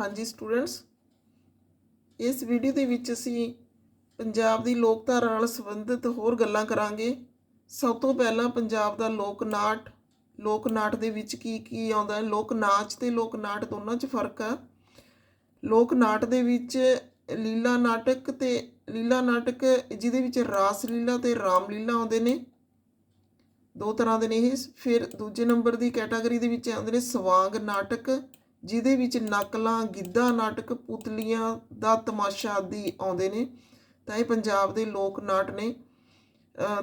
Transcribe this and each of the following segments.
ਹਾਂਜੀ ਸਟੂਡੈਂਟਸ, ਇਸ ਵੀਡੀਓ ਦੇ ਵਿੱਚ ਅਸੀਂ ਪੰਜਾਬ ਦੀ ਲੋਕਧਾਰਾ ਨਾਲ ਸੰਬੰਧਿਤ ਹੋਰ ਗੱਲਾਂ ਕਰਾਂਗੇ। ਸਭ ਤੋਂ ਪਹਿਲਾਂ ਪੰਜਾਬ ਦਾ ਲੋਕ ਨਾਟ ਲੋਕ ਨਾਟ ਦੇ ਵਿੱਚ ਕੀ ਕੀ ਆਉਂਦਾ ਹੈ? ਲੋਕ ਨਾਚ ਤੇ ਲੋਕ ਨਾਟ ਦੋਨਾਂ 'ਚ ਫ਼ਰਕ ਆ। ਲੋਕ ਨਾਟ ਦੇ ਵਿੱਚ ਲੀਲਾ ਨਾਟਕ ਤੇ ਲੀਲਾ ਨਾਟਕ ਜਿਹਦੇ ਵਿੱਚ ਰਾਸ ਲੀਲਾ ਤੇ ਰਾਮ ਲੀਲਾ ਆਉਂਦੇ ਨੇ। ਦੋ ਤਰ੍ਹਾਂ ਦੇ ਨੇ ਇਹ। ਫਿਰ ਦੂਜੇ ਨੰਬਰ ਦੀ ਕੈਟਾਗਰੀ ਦੇ ਵਿੱਚ ਆਉਂਦੇ ਨੇ ਸਵਾਂਗ ਨਾਟਕ। ਜਿਹਦੇ ਵਿੱਚ ਨਕਲਾਂ, ਗਿੱਧਾ, ਨਾਟਕ, ਪੁਤਲੀਆਂ ਦਾ ਤਮਾਸ਼ਾ ਆਦਿ ਆਉਂਦੇ ਨੇ। ਤਾਂ ਇਹ ਪੰਜਾਬ ਦੇ ਲੋਕ ਨਾਟ ਨੇ।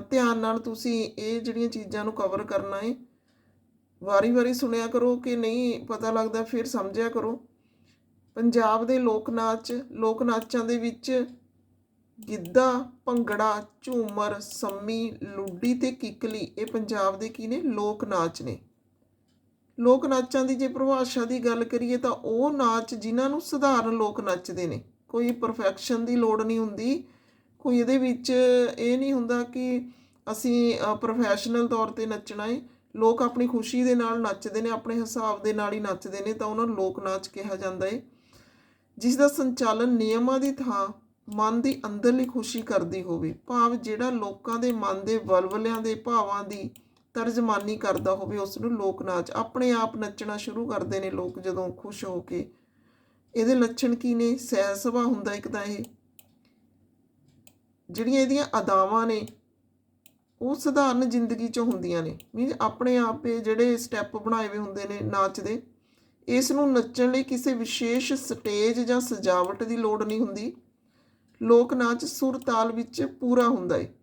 ਧਿਆਨ ਨਾਲ ਤੁਸੀਂ ਇਹ ਜਿਹੜੀਆਂ ਚੀਜ਼ਾਂ ਨੂੰ ਕਵਰ ਕਰਨਾ ਹੈ ਵਾਰੀ-ਵਾਰੀ ਸੁਣਿਆ ਕਰੋ ਕਿ ਨਹੀਂ ਪਤਾ ਲੱਗਦਾ ਫਿਰ ਸਮਝਿਆ ਕਰੋ। ਪੰਜਾਬ ਦੇ ਲੋਕ ਨਾਚ, ਲੋਕ ਨਾਚਾਂ ਦੇ ਵਿੱਚ ਗਿੱਧਾ, ਭੰਗੜਾ, ਝੂਮਰ, ਸੰਮੀ, ਲੁੱਡੀ ਤੇ ਕਿੱਕਲੀ ਇਹ ਪੰਜਾਬ ਦੇ ਕੀ ਨੇ? ਲੋਕ ਨਾਚ ਨੇ। ਲੋਕ ਨਾਚਾਂ ਦੀ ਜੇ ਪਰਿਭਾਸ਼ਾ ਦੀ ਗੱਲ ਕਰੀਏ ਤਾਂ ਉਹ ਨਾਚ ਜਿਨ੍ਹਾਂ ਨੂੰ ਸਧਾਰਨ ਲੋਕ ਨੱਚਦੇ ਨੇ। ਕੋਈ ਪਰਫੈਕਸ਼ਨ ਦੀ ਲੋੜ ਨਹੀਂ ਹੁੰਦੀ। ਕੋਈ ਇਹਦੇ ਵਿੱਚ ਇਹ ਨਹੀਂ ਹੁੰਦਾ ਕਿ ਅਸੀਂ ਪ੍ਰੋਫੈਸ਼ਨਲ ਤੌਰ ਤੇ ਨੱਚਣਾ ਹੈ ਲੋਕ ਆਪਣੀ ਖੁਸ਼ੀ ਦੇ ਨਾਲ ਨੱਚਦੇ ਨੇ, ਆਪਣੇ ਹਿਸਾਬ ਦੇ ਨਾਲ ਹੀ ਨੱਚਦੇ ਨੇ ਤਾਂ ਉਹਨਾਂ ਨੂੰ ਲੋਕ ਨਾਚ ਕਿਹਾ ਜਾਂਦਾ ਹੈ ਜਿਸ ਦਾ ਸੰਚਾਲਨ ਨਿਯਮਾਂ ਦੀ ਥਾਂ ਮਨ ਦੀ ਅੰਦਰਲੀ ਖੁਸ਼ੀ ਕਰਦੀ ਹੋਵੇ। ਭਾਵ ਜਿਹੜਾ ਲੋਕਾਂ ਦੇ ਮਨ ਦੇ ਵਲਵਲਿਆਂ ਦੇ ਭਾਵਾਂ ਦੀ ਤਰਜਮਾਨੀ ਕਰਦਾ ਹੋਵੇ ਉਸ ਨੂੰ ਲੋਕ ਨਾਚ। ਆਪਣੇ ਆਪ ਨੱਚਣਾ ਸ਼ੁਰੂ ਕਰਦੇ ਨੇ ਲੋਕ ਜਦੋਂ ਖੁਸ਼ ਹੋ ਕੇ। ਇਹਦੇ ਲੱਛਣ ਕੀ ਨੇ? ਸਹਿ ਸੁਭਾਅ ਹੁੰਦਾ ਇੱਕ ਤਾਂ ਇਹ। ਜਿਹੜੀਆਂ ਇਹਦੀਆਂ ਅਦਾਵਾਂ ਨੇ, ਉਹ ਸਧਾਰਨ ਜ਼ਿੰਦਗੀ 'ਚ ਹੁੰਦੀਆਂ ਨੇ। ਮੀਨਸ ਆਪਣੇ ਆਪ ਇਹ ਜਿਹੜੇ ਸਟੈਪ ਬਣਾਏ ਹੋਏ ਹੁੰਦੇ ਨੇ ਨਾਚ ਦੇ, ਇਸ ਨੂੰ ਨੱਚਣ ਲਈ ਕਿਸੇ ਵਿਸ਼ੇਸ਼ ਸਟੇਜ ਜਾਂ ਸਜਾਵਟ ਦੀ ਲੋੜ ਨਹੀਂ ਹੁੰਦੀ। ਲੋਕ ਨਾਚ ਸੁਰ ਤਾਲ ਵਿੱਚ ਪੂਰਾ ਹੁੰਦਾ ਹੈ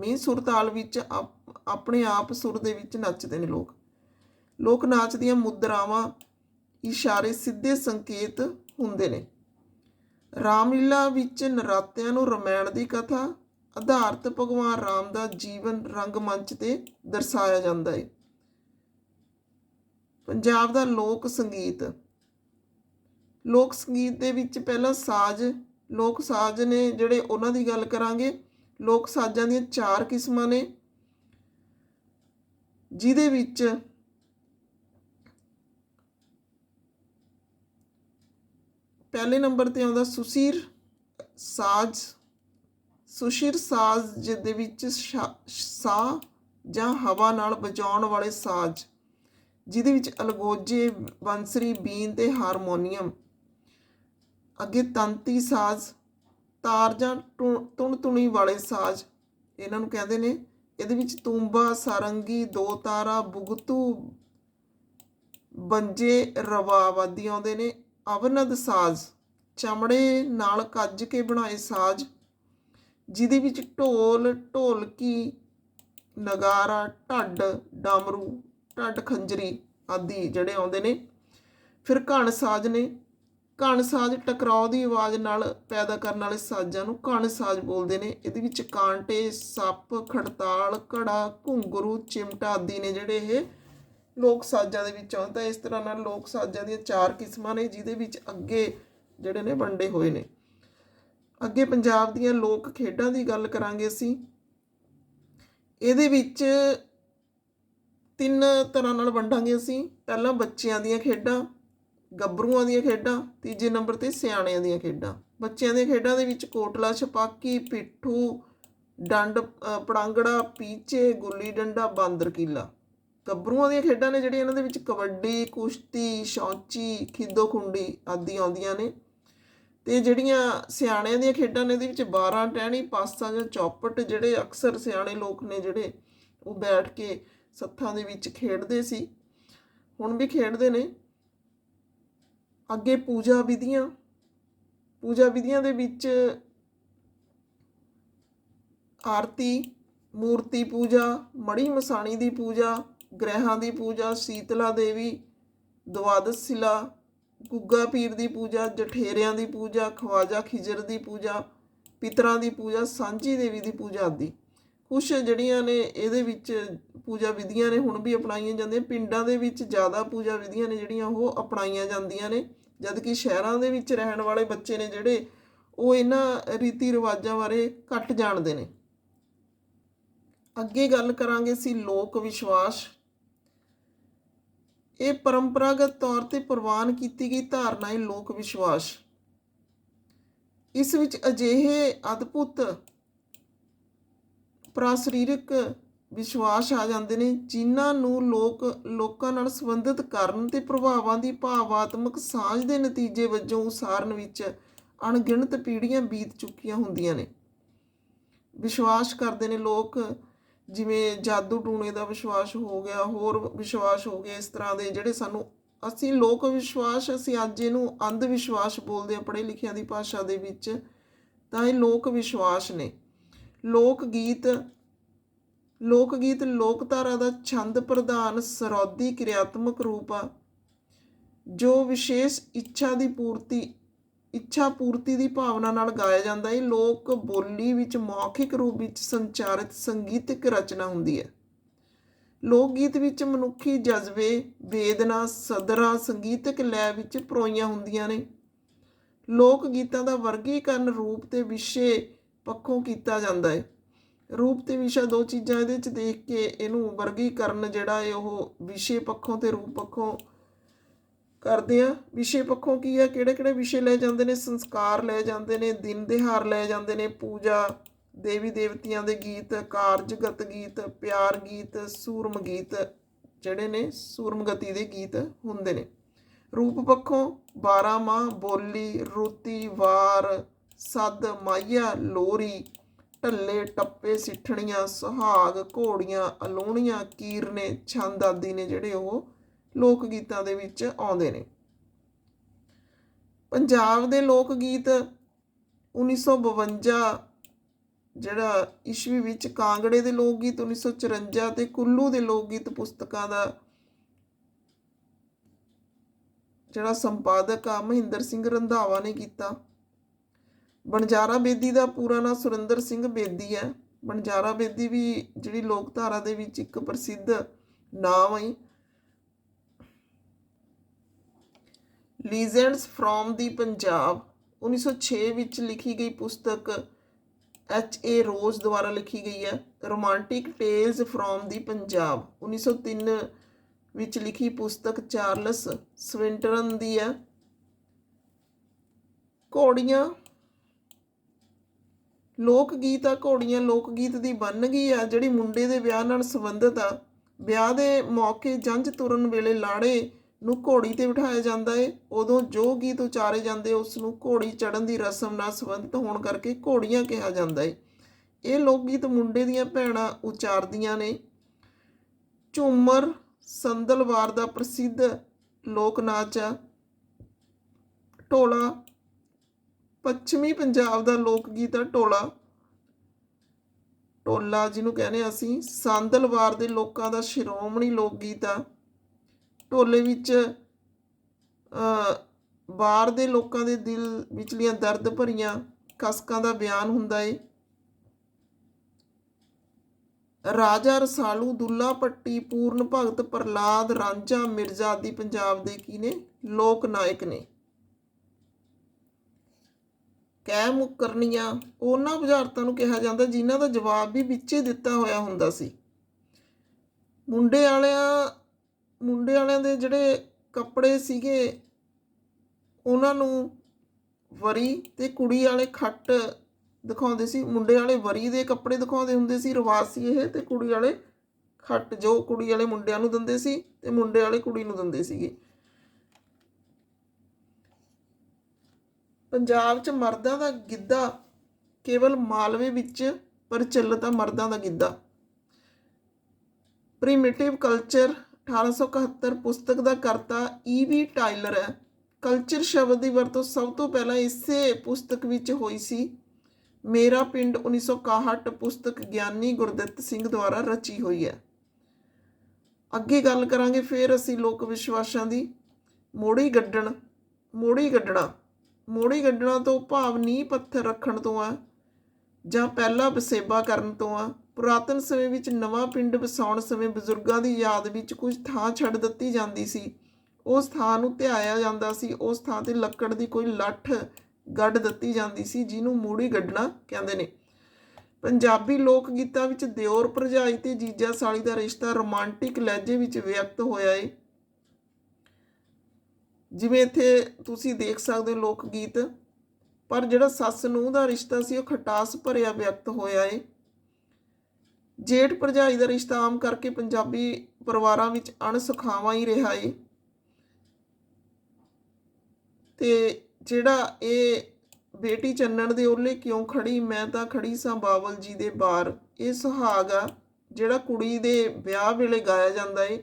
ਮੀਨ ਸੁਰ ਤਾਲ ਵਿੱਚ ਆਪਣੇ ਆਪ ਸੁਰ ਦੇ ਵਿੱਚ ਨੱਚਦੇ ਨੇ ਲੋਕ। ਲੋਕ ਨਾਚ ਦੀਆਂ ਮੁਦਰਾਵਾਂ ਇਸ਼ਾਰੇ ਸਿੱਧੇ ਸੰਕੇਤ ਹੁੰਦੇ ਨੇ। ਰਾਮਲੀਲਾ ਵਿੱਚ ਨਰਾਤਿਆਂ ਨੂੰ ਰਮਾਇਣ ਦੀ ਕਥਾ, ਆਧਾਰਿਤ ਭਗਵਾਨ ਰਾਮ ਦਾ ਜੀਵਨ ਰੰਗਮੰਚ ਤੇ ਦਰਸਾਇਆ ਜਾਂਦਾ ਹੈ ਪੰਜਾਬ ਦਾ ਲੋਕ ਸੰਗੀਤ। ਲੋਕ ਸੰਗੀਤ ਦੇ ਵਿੱਚ ਪਹਿਲਾਂ ਸਾਜ਼, ਲੋਕ ਸਾਜ਼ ਨੇ ਜਿਹੜੇ ਉਹਨਾਂ ਦੀ ਗੱਲ ਕਰਾਂਗੇ। ਲੋਕ ਸਾਜ਼ਾਂ ਦੀਆਂ ਚਾਰ ਕਿਸਮਾਂ ਨੇ, ਜਿਹਦੇ ਵਿੱਚ ਪਹਿਲੇ ਨੰਬਰ ਤੇ ਆਉਂਦਾ ਸੁਸ਼ੀਰ ਸਾਜ਼ ਸੁਸ਼ੀਰ ਸਾਜ਼ ਜਿਹਦੇ ਵਿੱਚ ਸ਼ਾ- ਸਾਹ ਜਾਂ ਹਵਾ ਨਾਲ ਵਜਾਉਣ ਵਾਲੇ ਸਾਜ਼, ਜਿਹਦੇ ਵਿੱਚ ਅਲਗੋਜੇ ਬੰਸਰੀ ਬੀਨ ਤੇ ਹਾਰਮੋਨੀਅਮ, ਅੱਗੇ ਤੰਤੀ ਸਾਜ਼ ਤਾਰ ਜਾਂ ਤੁਣ ਤੁਣੀ ਵਾਲੇ ਸਾਜ਼। ਇਹਨਾਂ ਨੂੰ ਕਹਿੰਦੇ ਨੇ, ਇਹਦੇ ਵਿੱਚ ਤੂੰਬਾ, ਸਾਰੰਗੀ, ਦੋ ਤਾਰਾ, ਬੁਗਤੂ, ਬੰਜੇ ਰਵਾਬ ਆਦਿ ਆਉਂਦੇ ਨੇ। ਅਵਨਦ ਸਾਜ਼। ਚਮੜੇ ਨਾਲ ਕੱਜ ਕੇ ਬਣਾਏ ਸਾਜ਼, ਜਿਹਦੇ ਵਿੱਚ ਢੋਲ, ਢੋਲਕੀ, ਨਗਾਰਾ, ਢੱਡ, ਡਾਮਰੂ, ਢੱਡ ਖੰਜਰੀ ਆਦਿ ਜਿਹੜੇ ਆਉਂਦੇ ਨੇ। ਫਿਰ ਘਣ ਸਾਜ਼ ਨੇ। ਘਣ ਸਾਜ਼ ਟਕਰਾਅ ਦੀ ਆਵਾਜ਼ ਨਾਲ ਪੈਦਾ ਕਰਨ ਵਾਲੇ ਸਾਜ਼ਾਂ ਨੂੰ ਘਣ ਸਾਜ਼ ਬੋਲਦੇ ਨੇ। ਇਹਦੇ ਵਿੱਚ ਕਾਂਟੇ, ਸੱਪ, ਖੜਤਾਲ, ਘੜਾ, ਘੁੰਗਰੂ, ਚਿਮਟਾ ਆਦਿ ਨੇ ਜਿਹੜੇ ਇਹ ਲੋਕ ਸਾਜ਼ਾਂ ਦੇ ਵਿੱਚ ਆਉਂਦਾ ਇਸ ਤਰ੍ਹਾਂ ਨਾਲ ਲੋਕ ਸਾਜ਼ਾਂ ਦੀਆਂ ਚਾਰ ਕਿਸਮਾਂ ਨੇ, ਜਿਹਦੇ ਵਿੱਚ ਅੱਗੇ ਜਿਹੜੇ ਨੇ ਵੰਡੇ ਹੋਏ ਨੇ। ਅੱਗੇ ਪੰਜਾਬ ਦੀਆਂ ਲੋਕ ਖੇਡਾਂ ਦੀ ਗੱਲ ਕਰਾਂਗੇ ਅਸੀਂ। ਇਹਦੇ ਵਿੱਚ ਤਿੰਨ ਤਰ੍ਹਾਂ ਨਾਲ ਵੰਡਾਂਗੇ ਅਸੀਂ। ਪਹਿਲਾਂ ਬੱਚਿਆਂ ਦੀਆਂ ਖੇਡਾਂ ਗੱਭਰੂਆਂ ਦੀਆਂ ਖੇਡਾਂ, ਤੀਜੇ ਨੰਬਰ ਤੇ ਸਿਆਣਿਆਂ ਦੀਆਂ ਖੇਡਾਂ। ਬੱਚਿਆਂ ਦੀਆਂ ਖੇਡਾਂ ਦੇ ਵਿੱਚ ਕੋਟਲਾ, ਛਪਾਕੀ, ਪਿੱਠੂ, ਡੰਡ ਪੜਾਂਗੜਾ, ਪੀਚੇ, ਗੁੱਲੀ ਡੰਡਾ ਬਾਂਦਰ ਕੀਲਾ ਗੱਭਰੂਆਂ ਦੀਆਂ ਖੇਡਾਂ ਨੇ ਜਿਹੜੀਆਂ ਇਹਨਾਂ ਦੇ ਵਿੱਚ ਕਬੱਡੀ, ਕੁਸ਼ਤੀ, ਸ਼ੌਂਚੀ, ਖਿੱਦੋ ਖੁੰਡੀ ਆਦਿ ਆਉਂਦੀਆਂ ਨੇ। ਤੇ ਜਿਹੜੀਆਂ ਸਿਆਣਿਆਂ ਦੀਆਂ ਖੇਡਾਂ ਨੇ, ਇਹਦੇ ਵਿੱਚ 12 ਟਹਿਣੀ, ਪਾਸਾ ਜਾਂ ਚੌਪਟ, ਜਿਹੜੇ ਅਕਸਰ ਸਿਆਣੇ ਲੋਕ ਨੇ ਜਿਹੜੇ, ਉਹ ਬੈਠ ਕੇ ਸੱਥਾਂ ਦੇ ਵਿੱਚ ਖੇਡਦੇ ਸੀ। ਹੁਣ ਵੀ ਖੇਡਦੇ ਨੇ। ਅੱਗੇ ਪੂਜਾ ਵਿਧੀਆਂ ਪੂਜਾ ਵਿਧੀਆਂ ਦੇ ਵਿੱਚ ਆਰਤੀ, ਮੂਰਤੀ ਪੂਜਾ ਮੜੀ ਮਸਾਣੀ ਦੀ ਪੂਜਾ, ਗ੍ਰਹਿਾਂ ਦੀ ਪੂਜਾ, ਸੀਤਲਾ ਦੇਵੀ ਦਵਾਦਸ਼ ਸਿਲਾ, ਗੁੱਗਾ ਪੀਰ ਦੀ ਪੂਜਾ, ਜਠੇਰਿਆਂ ਦੀ ਪੂਜਾ, ਖਵਾਜਾ ਖਿਜਰ ਦੀ ਪੂਜਾ, ਪਿਤਰਾਂ ਦੀ ਪੂਜਾ, ਸਾਂਝੀ ਦੇਵੀ ਦੀ ਪੂਜਾ ਆਦਿ। ਕੁਛ ਜਿਹੜੀਆਂ ਨੇ ਇਹਦੇ ਵਿੱਚ ਪੂਜਾ ਵਿਧੀਆਂ ਨੇ, ਹੁਣ ਵੀ ਅਪਣਾਈਆਂ ਜਾਂਦੀਆਂ, ਪਿੰਡਾਂ ਦੇ ਵਿੱਚ ਜ਼ਿਆਦਾ ਪੂਜਾ ਵਿਧੀਆਂ ਨੇ ਜਿਹੜੀਆਂ, ਉਹ ਅਪਣਾਈਆਂ ਜਾਂਦੀਆਂ ਨੇ। ਜਦ ਕਿ ਸ਼ਹਿਰਾਂ ਦੇ ਵਿੱਚ ਰਹਿਣ ਵਾਲੇ ਬੱਚੇ ਨੇ ਜਿਹੜੇ, ਉਹ ਇਹਨਾਂ ਰੀਤੀ ਰਿਵਾਜਾਂ ਬਾਰੇ ਘੱਟ ਜਾਣਦੇ ਨੇ। ਅੱਗੇ ਗੱਲ ਕਰਾਂਗੇ ਅਸੀਂ ਲੋਕ ਵਿਸ਼ਵਾਸ। ਇਹ ਪਰੰਪਰਾਗਤ ਤੌਰ ਤੇ ਪ੍ਰਵਾਨ ਕੀਤੀ ਗਈ ਧਾਰਨਾ ਹੈ ਲੋਕ ਵਿਸ਼ਵਾਸ। ਇਸ ਵਿੱਚ ਅਜਿਹੇ ਅਦਭੁਤ, ਪ੍ਰਾਸਰੀਰਕ ਵਿਸ਼ਵਾਸ ਆ ਜਾਂਦੇ ਨੇ, ਜਿਨ੍ਹਾਂ ਨੂੰ ਲੋਕ, ਲੋਕਾਂ ਨਾਲ ਸੰਬੰਧਿਤ ਕਰਨ ਤੇ ਪ੍ਰਭਾਵਾਂ ਦੀ ਭਾਵਾਤਮਕ ਸਾਂਝ ਦੇ ਨਤੀਜੇ ਵਜੋਂ ਉਸਾਰਨ ਵਿੱਚ ਅਣਗਿਣਤ ਪੀੜ੍ਹੀਆਂ ਬੀਤ ਚੁੱਕੀਆਂ ਹੁੰਦੀਆਂ ਨੇ। ਵਿਸ਼ਵਾਸ ਕਰਦੇ ਨੇ ਲੋਕ, ਜਿਵੇਂ ਜਾਦੂ ਟੂਣੇ ਦਾ ਵਿਸ਼ਵਾਸ ਹੋ ਗਿਆ, ਹੋਰ ਵਿਸ਼ਵਾਸ ਹੋ ਗਏ ਇਸ ਤਰ੍ਹਾਂ ਦੇ ਜਿਹੜੇ ਸਾਨੂੰ, ਅਸੀਂ ਲੋਕ ਵਿਸ਼ਵਾਸ, ਅਸੀਂ ਅੱਜ ਇਹਨੂੰ ਅੰਧ ਵਿਸ਼ਵਾਸ ਬੋਲਦੇ ਆ ਪੜ੍ਹੇ ਲਿਖਿਆਂ ਦੀ ਭਾਸ਼ਾ ਦੇ ਵਿੱਚ, ਤਾਂ ਇਹ ਲੋਕ ਵਿਸ਼ਵਾਸ ਨੇ। ਲੋਕ ਗੀਤ ਲੋਕ ਗੀਤ ਲੋਕਧਾਰਾ ਦਾ ਛੰਦ ਪ੍ਰਧਾਨ ਸਰੋਦੀ ਕਿਰਿਆਤਮਕ ਰੂਪ ਆ। ਜੋ ਵਿਸ਼ੇਸ਼ ਇੱਛਾ ਦੀ ਪੂਰਤੀ, ਇੱਛਾ ਪੂਰਤੀ ਦੀ ਭਾਵਨਾ ਨਾਲ ਗਾਇਆ ਜਾਂਦਾ ਹੈ, ਲੋਕ ਬੋਲੀ ਵਿੱਚ ਮੌਖਿਕ ਰੂਪ ਵਿੱਚ ਸੰਚਾਰਿਤ ਸੰਗੀਤਕ ਰਚਨਾ ਹੁੰਦੀ ਹੈ। ਲੋਕ ਗੀਤ ਵਿੱਚ ਮਨੁੱਖੀ ਜਜ਼ਬੇ, ਵੇਦਨਾ, ਸਦਰਾਂ, ਸੰਗੀਤਕ ਲੈ ਵਿੱਚ ਪਰੋਈਆਂ ਹੁੰਦੀਆਂ ਨੇ। ਲੋਕ ਗੀਤਾਂ ਦਾ ਵਰਗੀਕਰਨ ਰੂਪ ਤੇ ਵਿਸ਼ੇ ਪੱਖੋਂ ਕੀਤਾ ਜਾਂਦਾ ਹੈ। ਰੂਪ ਤੇ ਵਿਸ਼ਾ ਦੋ ਚੀਜ਼ਾਂ ਇਹਦੇ 'ਚ ਦੇਖ ਕੇ ਇਹਨੂੰ ਵਰਗੀਕਰਨ ਜਿਹੜਾ ਹੈ ਉਹ ਵਿਸ਼ੇ ਪੱਖੋਂ ਤੇ ਰੂਪ ਪੱਖੋਂ ਕਰਦੇ ਆ। ਵਿਸ਼ੇ ਪੱਖੋਂ ਕੀ ਆ? ਕਿਹੜੇ ਕਿਹੜੇ ਵਿਸ਼ੇ ਲੈ ਜਾਂਦੇ ਨੇ? ਸੰਸਕਾਰ ਲੈ ਜਾਂਦੇ ਨੇ, ਦਿਨ ਦਿਹਾਰ ਲੈ ਜਾਂਦੇ ਨੇ, ਪੂਜਾ, ਦੇਵੀ ਦੇਵਤਿਆਂ ਦੇ ਗੀਤ, ਕਾਰਜਗਤ ਗੀਤ, ਪਿਆਰ ਗੀਤ, ਸੂਰਮ ਗੀਤ ਜਿਹੜੇ ਨੇ, ਸੂਰਮ ਗਤੀ ਦੇ ਗੀਤ ਹੁੰਦੇ ਨੇ। ਰੂਪ ਪੱਖੋਂ 12 ਮਾਹ ਬੋਲੀ, ਰੁਤੀ, ਵਾਰ, ਸੱਦ ਮਾਈਆ ਲੋਰੀ ਢੱਲੇ ਟੱਪੇ ਸਿੱਠਣੀਆਂ, ਸੁਹਾਗ ਘੋੜੀਆਂ ਅਲੋਣੀਆਂ ਕੀਰਨੇ ਛੰਦ ਆਦਿ ਨੇ ਜਿਹੜੇ ਉਹ ਲੋਕ ਗੀਤਾਂ ਦੇ ਵਿੱਚ ਆਉਂਦੇ ਨੇ। ਪੰਜਾਬ ਦੇ ਲੋਕ ਗੀਤ 1952 ਜਿਹੜਾ ਈਸਵੀ ਵਿੱਚ ਕਾਂਗੜੇ ਦੇ ਲੋਕ ਗੀਤ 1954 ਤੇ ਕੁੱਲੂ ਦੇ ਲੋਕ ਗੀਤ ਪੁਸਤਕਾਂ ਦਾ ਜਿਹੜਾ ਸੰਪਾਦਕ ਆ ਮਹਿੰਦਰ ਸਿੰਘ ਰੰਧਾਵਾ ਨੇ ਕੀਤਾ। ਬਣਜਾਰਾ ਬੇਦੀ ਦਾ ਪੂਰਾ ਨਾਂ ਸੁਰਿੰਦਰ ਸਿੰਘ ਬੇਦੀ ਹੈ। ਬਣਜਾਰਾ ਬੇਦੀ ਵੀ ਜਿਹੜੀ ਲੋਕਧਾਰਾ ਦੇ ਵਿੱਚ ਇੱਕ ਪ੍ਰਸਿੱਧ ਨਾਮ ਹੈ। ਲੀਜੈਂਡਸ ਫ্রম ਦੀ ਪੰਜਾਬ 1906 ਵਿੱਚ ਲਿਖੀ ਗਈ ਪੁਸਤਕ ਐਚ ਏ ਰੋਜ਼ ਦੁਆਰਾ ਲਿਖੀ ਗਈ ਹੈ। Romantic tales from the Punjab 1903 ਵਿੱਚ ਲਿਖੀ ਪੁਸਤਕ ਚਾਰਲਸ ਸਵਿੰਟਰਨ ਦੀ ਹੈ। ਘੋੜੀਆਂ ਲੋਕ ਗੀਤ ਆ ਘੋੜੀਆਂ ਲੋਕ ਗੀਤ ਦੀ ਵੰਨਗੀ ਆ, ਜਿਹੜੀ ਮੁੰਡੇ ਦੇ ਵਿਆਹ ਨਾਲ ਸੰਬੰਧਿਤ ਆ। ਵਿਆਹ ਦੇ ਮੌਕੇ ਜੰਝ ਤੁਰਨ ਵੇਲੇ ਲਾੜੇ ਨੂੰ ਘੋੜੀ ਤੇ ਬਿਠਾਇਆ ਜਾਂਦਾ ਏ। ਉਦੋਂ ਜੋ ਗੀਤ ਉਚਾਰੇ ਜਾਂਦੇ, ਉਸ ਨੂੰ ਘੋੜੀ ਚੜਨ ਦੀ ਰਸਮ ਨਾਲ ਸੰਬੰਧਿਤ ਹੋਣ ਕਰਕੇ ਘੋੜੀਆਂ ਕਿਹਾ ਜਾਂਦਾ ਏ। ਇਹ ਲੋਕ ਗੀਤ ਮੁੰਡੇ ਦੀਆਂ ਭੈਣਾਂ ਉਚਾਰਦੀਆਂ ਨੇ। ਝੂਮਰ ਸੰਦਲਵਾਰ ਦਾ ਪ੍ਰਸਿੱਧ ਲੋਕ ਨਾਚ ਆ। ਢੋਲਾ ਪੱਛਮੀ ਪੰਜਾਬ ਦਾ ਲੋਕ ਗੀਤ ਆ ਢੋਲਾ ਢੋਲਾ ਜਿਹਨੂੰ ਕਹਿੰਦੇ ਅਸੀਂ, ਸੰਦਲਵਾਰ ਦੇ ਲੋਕਾਂ ਦਾ ਸ਼੍ਰੋਮਣੀ ਲੋਕ ਗੀਤ ਆ ਢੋਲੇ ਵਿੱਚ ਬਾਹਰ ਦੇ ਲੋਕਾਂ ਦੇ ਦਿਲ ਵਿਚਲੀਆਂ ਦਰਦ ਭਰੀਆਂ ਕਸਕਾਂ ਦਾ ਬਿਆਨ ਹੁੰਦਾ ਏ। ਰਾਜਾ ਰਸਾਲੂ ਦੁੱਲਾ ਪੱਟੀ, ਪੂਰਨ ਭਗਤ ਪ੍ਰਲਾਦ ਰਾਂਝਾ ਮਿਰਜ਼ਾ ਆਦਿ ਪੰਜਾਬ ਦੇ ਕੀ ਨੇ? ਲੋਕ ਨਾਇਕ ਨੇ। ਕਹਿ ਮੁਕਰਨੀਆਂ। ਉਹਨਾਂ ਬੁਝਾਰਤਾਂ ਨੂੰ ਕਿਹਾ ਜਾਂਦਾ ਜਿਨ੍ਹਾਂ ਦਾ ਜਵਾਬ ਵੀ ਵਿੱਚੇ ਦਿੱਤਾ ਹੋਇਆ ਹੁੰਦਾ ਸੀ। ਮੁੰਡੇ ਵਾਲਿਆਂ ਮੁੰਡੇ ਵਾਲਿਆਂ ਦੇ ਜਿਹੜੇ ਕੱਪੜੇ ਸੀਗੇ, ਉਹਨਾਂ ਨੂੰ ਵਰੀ ਤੇ ਕੁੜੀ ਵਾਲੇ ਖੱਟ ਦਿਖਾਉਂਦੇ ਸੀ। ਮੁੰਡੇ ਵਾਲੇ ਵਰੀ ਦੇ ਕੱਪੜੇ ਦਿਖਾਉਂਦੇ ਹੁੰਦੇ ਸੀ ਰਿਵਾਜ ਸੀ ਇਹ ਤੇ ਕੁੜੀ ਵਾਲੇ ਖੱਟ ਜੋ ਕੁੜੀ ਵਾਲੇ ਮੁੰਡਿਆਂ ਨੂੰ ਦਿੰਦੇ ਸੀ ਤੇ ਮੁੰਡੇ ਵਾਲੇ ਕੁੜੀ ਨੂੰ ਦਿੰਦੇ ਸੀਗੇ। ਪੰਜਾਬ 'ਚ ਮਰਦਾਂ ਦਾ ਗਿੱਧਾ ਕੇਵਲ ਮਾਲਵੇ ਵਿੱਚ ਪ੍ਰਚਲਿਤ ਆ ਮਰਦਾਂ ਦਾ ਗਿੱਧਾ। ਪ੍ਰੀਮਿਟਿਵ ਕਲਚਰ 1871 ਪੁਸਤਕ ਦਾ ਕਰਤਾ ਈਵੀ ਟਾਇਲਰ ਹੈ। ਕਲਚਰ ਸ਼ਬਦ ਦੀ ਵਰਤੋਂ ਸਭ ਤੋਂ ਪਹਿਲਾਂ ਇਸੇ ਪੁਸਤਕ ਵਿੱਚ ਹੋਈ ਸੀ। ਮੇਰਾ ਪਿੰਡ 1961 ਪੁਸਤਕ ਗਿਆਨੀ ਗੁਰਦਿੱਤ ਸਿੰਘ ਦੁਆਰਾ ਰਚੀ ਹੋਈ ਹੈ। ਅੱਗੇ ਗੱਲ ਕਰਾਂਗੇ ਫਿਰ ਅਸੀਂ ਲੋਕ ਵਿਸ਼ਵਾਸਾਂ ਦੀ। ਮੋੜੀ ਗੱਡਣ, ਮੋੜੀ ਗੱਡਣਾ। ਮੋੜੀ ਗੱਡਣਾ ਤੋਂ ਭਾਵ ਨੀਂਹ ਪੱਥਰ ਰੱਖਣ ਤੋਂ ਆ, ਜਾਂ ਪਹਿਲਾ ਬਸੇਬਾ ਕਰਨ ਤੋਂ ਆ। ਪੁਰਾਤਨ ਸਮੇਂ ਵਿੱਚ ਨਵਾਂ ਪਿੰਡ ਵਸਾਉਣ ਸਮੇਂ ਬਜ਼ੁਰਗਾਂ ਦੀ ਯਾਦ ਵਿੱਚ ਕੁਝ ਥਾਂ ਛੱਡ ਦਿੱਤੀ ਜਾਂਦੀ ਸੀ। ਉਸ ਥਾਂ ਨੂੰ ਧਿਆਇਆ ਜਾਂਦਾ ਸੀ, ਉਸ ਥਾਂ ਤੇ ਲੱਕੜ ਦੀ ਕੋਈ ਲੱਠ ਗੱਡ ਦਿੱਤੀ ਜਾਂਦੀ ਸੀ, ਜਿਹਨੂੰ ਮੂੜੀ ਗੱਡਣਾ ਕਹਿੰਦੇ ਨੇ। ਪੰਜਾਬੀ ਲੋਕ ਗੀਤਾਂ ਵਿੱਚ ਦਿਓਰ ਭਰਜਾਈ ਤੇ ਜੀਜਾ ਸਾਲੀ ਦਾ ਰਿਸ਼ਤਾ ਰੋਮਾਂਟਿਕ ਲਹਿਜੇ ਵਿੱਚ ਵਿਅਕਤ ਹੋਇਆ ਏ। ਜਿਵੇਂ ਇੱਥੇ ਤੁਸੀਂ ਦੇਖ ਸਕਦੇ ਹੋ ਲੋਕ ਗੀਤ, ਪਰ ਜਿਹੜਾ ਸੱਸ ਨੂੰਹ ਦਾ ਰਿਸ਼ਤਾ ਸੀ ਉਹ ਖਟਾਸ ਭਰਿਆ ਵਿਅਕਤ ਹੋਇਆ ਏ। ਜੇਠ ਭਰਜਾਈ ਦਾ ਰਿਸ਼ਤਾ ਆਮ ਕਰਕੇ ਪੰਜਾਬੀ ਪਰਿਵਾਰਾਂ ਵਿੱਚ ਅਣਸੁਖਾਵਾਂ ਹੀ ਰਿਹਾ ਏ। ਤੇ ਜਿਹੜਾ ਇਹ ਬੇਟੀ ਚੰਨਣ ਦੇ ਓਲੇ ਕਿਉਂ ਖੜੀ ਮੈਂ ਤਾਂ ਖੜੀ ਸਾਂ ਬਾਬਲ ਜੀ ਦੇ ਬਾਰ। ਇਹ ਸੁਹਾਗ ਆ ਜਿਹੜਾ ਕੁੜੀ ਦੇ ਵਿਆਹ ਵੇਲੇ ਗਾਇਆ ਜਾਂਦਾ ਏ।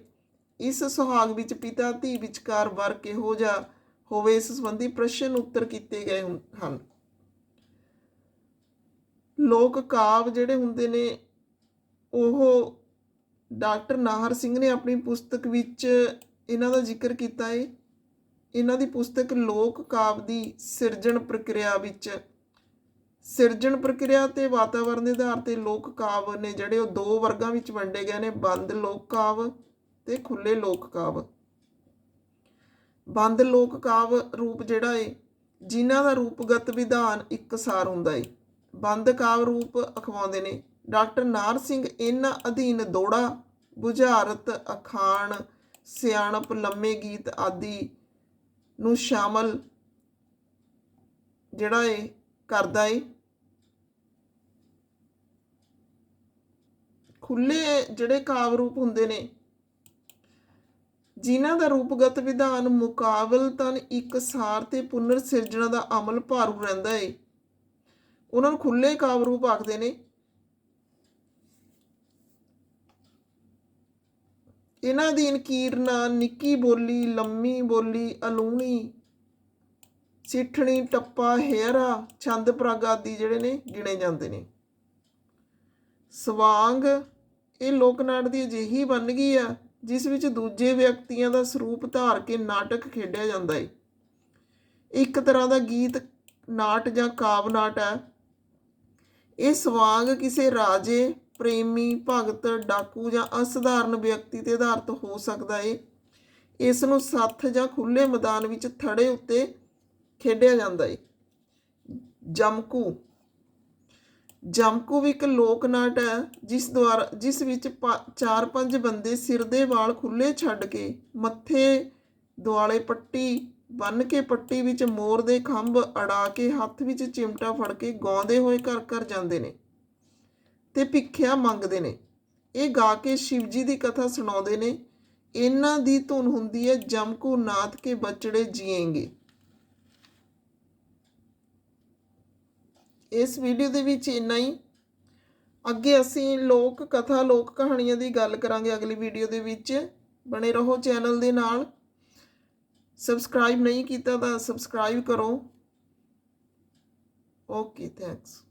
ਇਸ ਸੁਹਾਗ ਵਿੱਚ ਪਿਤਾ, ਧੀ ਵਿਚਕਾਰ ਵਰ ਕਿਹੋ ਜਿਹਾ ਹੋਵੇ, ਇਸ ਸੰਬੰਧੀ ਪ੍ਰਸ਼ਨ ਉੱਤਰ ਕੀਤੇ ਗਏ ਹਨ। ਲੋਕ ਕਾਵ ਜਿਹੜੇ ਹੁੰਦੇ ਨੇ, ਉਹ ਡਾਕਟਰ ਨਾਹਰ ਸਿੰਘ ਨੇ ਆਪਣੀ ਪੁਸਤਕ ਵਿੱਚ ਇਹਨਾਂ ਦਾ ਜ਼ਿਕਰ ਕੀਤਾ ਹੈ ਇਹਨਾਂ ਦੀ ਪੁਸਤਕ ਲੋਕ ਕਾਵ ਦੀ ਸਿਰਜਣ ਪ੍ਰਕਿਰਿਆ ਵਿੱਚ, ਸਿਰਜਣ ਪ੍ਰਕਿਰਿਆ ਤੇ ਵਾਤਾਵਰਣ ਦੇ ਆਧਾਰ ਤੇ ਲੋਕ ਕਾਵ ਨੇ ਜਿਹੜੇ ਉਹ ਦੋ ਵਰਗਾਂ ਵਿੱਚ ਵੰਡੇ ਗਏ ਨੇ, ਬੰਦ ਲੋਕ ਕਾਵ ਤੇ ਖੁੱਲੇ ਲੋਕ ਕਾਵ। ਬੰਦ ਲੋਕ ਕਾਵ ਰੂਪ ਜਿਹੜਾ ਏ, ਜਿਨ੍ਹਾਂ ਦਾ ਰੂਪਗਤ ਵਿਧਾਨ ਇੱਕਸਾਰ ਹੁੰਦਾ ਏ। ਬੰਦ ਕਾਵ ਰੂਪ ਅਖਵਾਉਂਦੇ ਨੇ। ਡਾਕਟਰ ਨਾਰ ਸਿੰਘ ਇਹਨਾਂ ਅਧੀਨ ਦੋੜਾ, ਬੁਝਾਰਤ, ਅਖਾਣ, ਸਿਆਣਪ, ਲੰਮੇ ਗੀਤ ਆਦਿ ਨੂੰ ਸ਼ਾਮਲ ਜਿਹੜਾ ਏ, ਕਰਦਾ ਏ। ਖੁੱਲੇ ਜਿਹੜੇ ਕਾਵ ਰੂਪ ਹੁੰਦੇ ਨੇ ਜਿਨ੍ਹਾਂ ਦਾ ਰੂਪਗਤ ਵਿਧਾਨ ਮੁਕਾਬਲਤਨ ਇਕਸਾਰ ਤੇ ਪੁਨਰ ਸਿਰਜਣਾ ਦਾ ਅਮਲ ਭਾਰੂ ਰਹਿੰਦਾ ਏ। ਉਹਨਾਂ ਨੂੰ ਖੁੱਲੇ ਕਾਵ ਰੂਪ ਆਖਦੇ ਨੇ। ਇਹਨਾਂ ਦੀ ਕੀਰਨਾ ਨਿੱਕੀ ਬੋਲੀ, ਲੰਮੀ ਬੋਲੀ, ਅਲੂਣੀ, ਸਿੱਠਣੀ, ਟੱਪਾ ਹੇਰਾ ਛੰਦ ਪ੍ਰਗ ਆਦਿ ਜਿਹੜੇ ਨੇ ਗਿਣੇ ਜਾਂਦੇ ਨੇ। ਸਵਾਂਗ ਇਹ ਲੋਕ ਨਾਟ ਦੀ ਅਜਿਹੀ ਬਣ ਗਈ ਆ ਜਿਸ ਵਿੱਚ ਦੂਜੇ ਵਿਅਕਤੀਆਂ ਦਾ ਸਰੂਪ ਧਾਰ ਕੇ ਨਾਟਕ ਖੇਡਿਆ ਜਾਂਦਾ ਹੈ ਇੱਕ ਤਰ੍ਹਾਂ ਦਾ ਗੀਤ, ਨਾਟ ਜਾਂ ਕਾਵ ਨਾਟ ਹੈ। ਇਹ ਸਵਾਂਗ ਕਿਸੇ ਰਾਜੇ, ਪ੍ਰੇਮੀ, ਭਗਤ, ਡਾਕੂ ਜਾਂ ਅਸਧਾਰਨ ਵਿਅਕਤੀ ਤੇ ਆਧਾਰਿਤ ਹੋ ਸਕਦਾ ਹੈ ਇਸ ਨੂੰ ਸੱਥ ਜਾਂ ਖੁੱਲੇ ਮੈਦਾਨ ਵਿੱਚ ਥੜੇ ਉੱਤੇ ਖੇਡਿਆ ਜਾਂਦਾ ਹੈ ਜਮਕੂ ਜਮਕੂ ਵੀ ਇੱਕ ਲੋਕ ਨਾਟ ਹੈ, ਜਿਸ ਦੁਆਰਾ, ਜਿਸ ਵਿੱਚ ਪਾ- ਚਾਰ ਪੰਜ ਬੰਦੇ ਸਿਰ ਦੇ ਵਾਲ ਖੁੱਲੇ ਛੱਡ ਕੇ ਮੱਥੇ, ਦੁਆਲੇ ਪੱਟੀ ਬੰਨ ਕੇ ਪੱਟੀ ਵਿੱਚ ਮੋਰ ਦੇ ਖੰਭ ਅੜਾ ਕੇ ਹੱਥ ਵਿੱਚ ਚਿਮਟਾ ਫੜ ਕੇ ਗਾਉਂਦੇ ਹੋਏ ਘਰ ਘਰ ਜਾਂਦੇ ਨੇ ਤੇ ਭਿੱਖਿਆ ਮੰਗਦੇ ਨੇ। ਇਹ ਗਾ ਕੇ ਸ਼ਿਵਜੀ ਦੀ ਕਥਾ ਸੁਣਾਉਂਦੇ ਨੇ, ਇਹਨਾਂ ਦੀ ਧੁਨ ਹੁੰਦੀ ਹੈ ਜਮਕੂ ਨਾਥ ਕੇ ਬਚੜੇ ਜੀਏਂਗੇ। ਇਸ ਵੀਡੀਓ ਦੇ ਵਿੱਚ ਇੰਨਾ ਹੀ। ਅੱਗੇ ਅਸੀਂ ਲੋਕ ਕਥਾ, ਲੋਕ ਕਹਾਣੀਆਂ ਦੀ ਗੱਲ ਕਰਾਂਗੇ ਅਗਲੀ ਵੀਡੀਓ ਦੇ ਵਿੱਚ। ਬਣੇ ਰਹੋ ਚੈਨਲ ਦੇ ਨਾਲ। ਸਬਸਕ੍ਰਾਈਬ ਨਹੀਂ ਕੀਤਾ ਤਾਂ ਸਬਸਕ੍ਰਾਈਬ ਕਰੋ। Okay, thanks.